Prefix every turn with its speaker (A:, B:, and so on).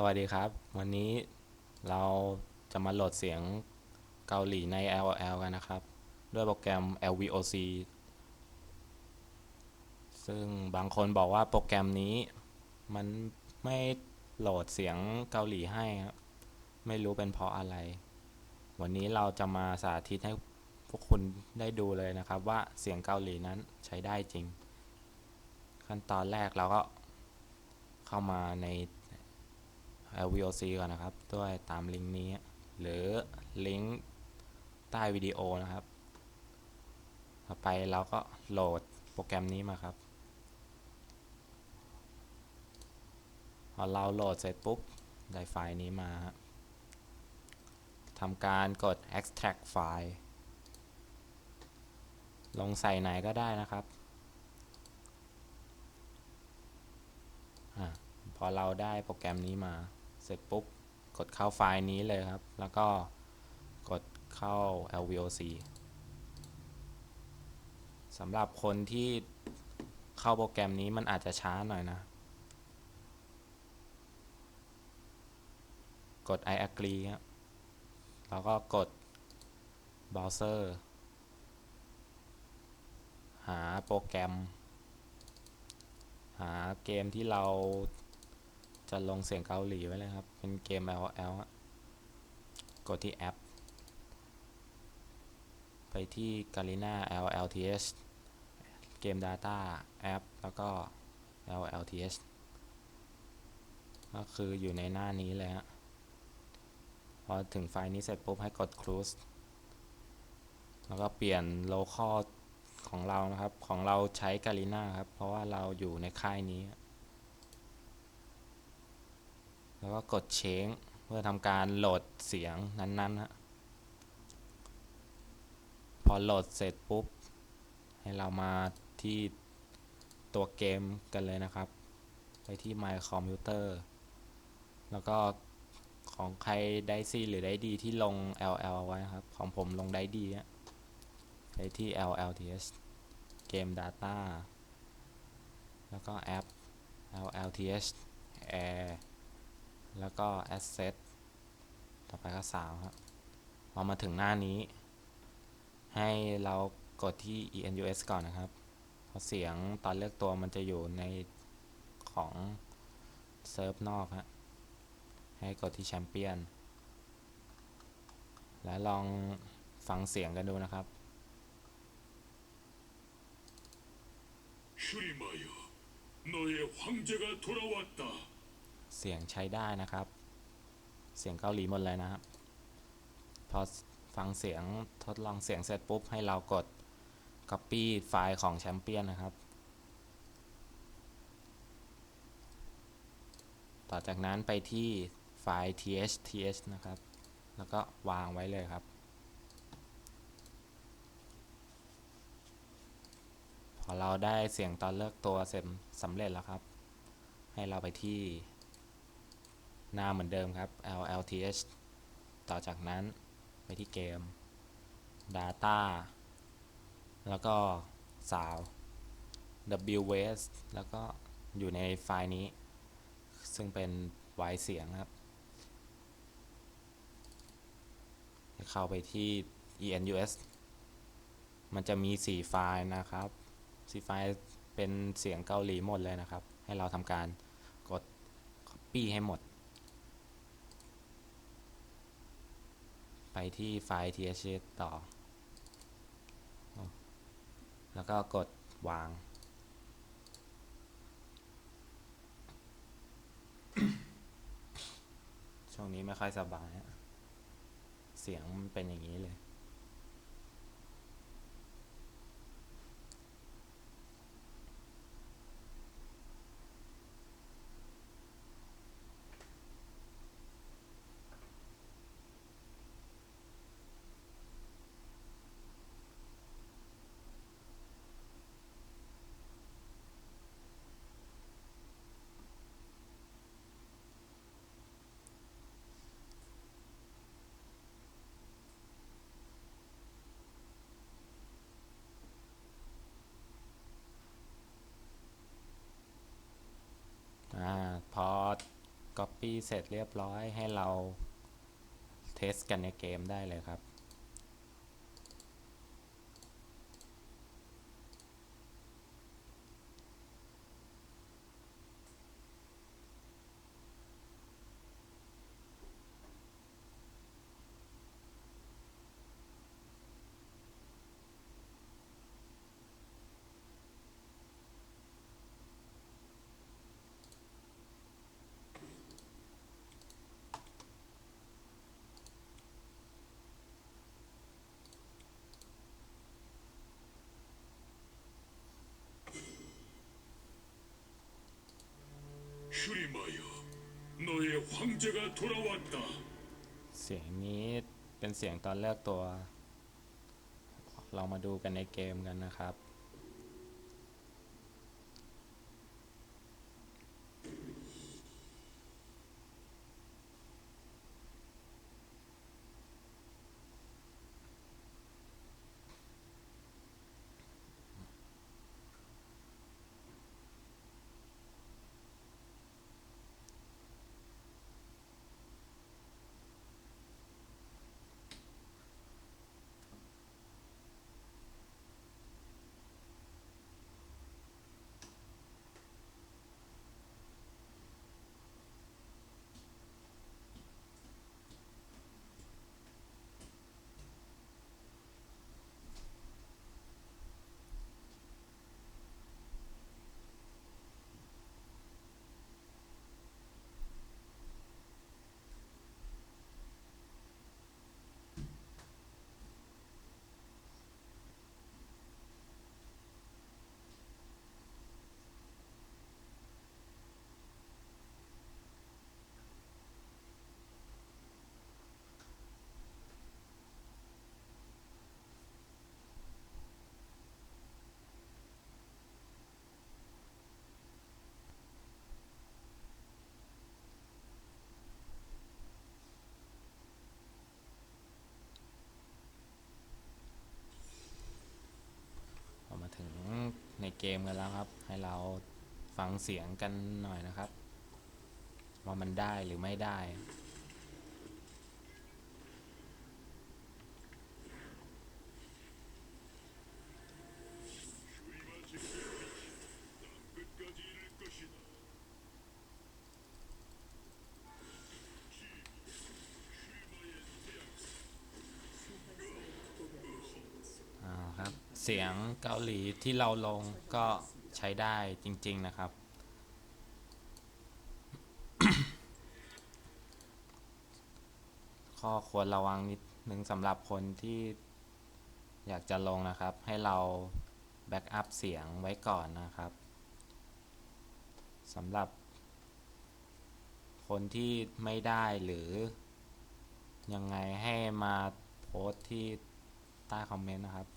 A: สวัสดีครับ วันนี้เราจะมาโหลดเสียงเกาหลีใน LL กันนะครับ ด้วยโปรแกรม LVOC ซึ่งบางคนบอกว่าโปรแกรมนี้มันไม่โหลดเสียงเกาหลีให้ครับไม่รู้เป็นเพราะอะไร วันนี้เราจะมาสาธิตให้พวกคุณได้ดูเลยนะครับว่าเสียงเกาหลีนั้นใช้ได้จริง ขั้นตอนแรกเราก็เข้ามาใน VOC ก่อนนะครับ ด้วยตามลิงก์นี้ หรือลิงก์ใต้วิดีโอนะครับ ต่อไปเราก็โหลดโปรแกรมนี้มาครับ พอเราโหลดเสร็จปุ๊บ ได้ไฟล์นี้มาทำการกด extract ไฟล์ลงใส่ไหนก็ได้นะครับอพอเราได้โปรแกรมนี้มา เสร็จปุ๊บกดเข้าไฟล์นี้เลยครับ แล้วก็กดเข้า LVOC สำหรับคนที่เข้าโปรแกรมนี้มันอาจจะช้าหน่อยนะ กด I agree ครับแล้วก็กด browser หาโปรแกรม หาเกมที่เรา จะลงเสียงเกาหลีไว้เลยครับ เป็นเกม LL กดที่แอป ไปที่ Garena LLTH เกม Data แอป แล้วก็ LLTH ก็คืออยู่ในหน้านี้เลยฮะ พอถึงไฟล์นี้เสร็จปุ๊บให้กด cruise แล้วก็เปลี่ยน local ของเรานะครับ ของเราใช้ Garena ครับ เพราะว่าเราอยู่ในค่ายนี้ แล้วก็กด change เพื่อทำการโหลดเสียงนั้นๆฮะพอโหลดเสร็จปุ๊บ ให้เรามาที่ตัวเกมกันเลยนะครับ ไปที่ My Computer แล้วก็ของใครได้ซีหรือได้ดีที่ลง LL ไว้ครับ ของผมลงได้ดีอะไปที่ LLTS เกม Data แล้วก็แอป LLTS Air แล้วก็ Asset ต่อไปก็3ครับ พอมาถึงหน้านี้ ให้เรากดที่ ENUS ก่อนนะครับ เพราะเสียงตอนเลือกตัวมันจะอยู่ในของเซิร์ฟนอกฮะ ให้กดที่แชมเปี้ยน แล้วลองฟังเสียงกันดูนะครับ
B: 휴리마여, 너의 황제가 돌아왔다.
A: เสียงใช้ได้นะครับ เสียงเกาหลีหมดเลยนะครับ พอฟังเสียงทดลองเสียงเสร็จปุ๊บให้เรากด Copy ไฟล์ของแชมเปี้ยนนะครับ ต่อจากนั้นไปที่ไฟล์ thth นะครับ แล้วก็วางไว้เลยครับ พอเราได้เสียงตอนเลือกตัวเสร็จสำเร็จแล้วครับ ให้เราไปที่ น้าเหมือนเดิมครับ LLTH ต่อจากนั้นไปที่เกม Data แล้วก็ Sound WWS แล้วก็อยู่ในไฟล์นี้ ซึ่งเป็นไวเสียงครับ เข้าไปที่ ENUS มันจะมี 4 ไฟล์นะครับ 4 ไฟล์เป็นเสียงเกาหลีหมดเลยนะครับ ให้เราทำการกด Copy ให้หมด ไปที่ไฟล์ TH ต่อ แล้วก็กดวาง ช่วงนี้ไม่ค่อยสบาย เสียงมันเป็นอย่างนี้เลย Copy เสร็จเรียบร้อยให้เรา เทสกันในเกมได้เลยครับ
B: 슈리마여, 너의 황제가 돌아왔다.
A: เสียงนี้เป็นเสียงตอนเลือกตัว เรามาดูกันในเกมกันนะครับ ในเกมกันแล้วครับ ให้เราฟังเสียงกันหน่อยนะครับ ว่ามันได้หรือไม่ได้ เสียงเกาหลีที่เราลงก็ใช้ได้จริง ๆ นะครับ ข้อควรระวังนิดนึงสำหรับคนที่อยากจะลงนะครับ ให้เราแบ็กอัพเสียงไว้ก่อนนะครับสำหรับ คนที่ไม่ได้หรือ ยังไงให้มาโพสที่ใต้คอมเมนต์นะครับ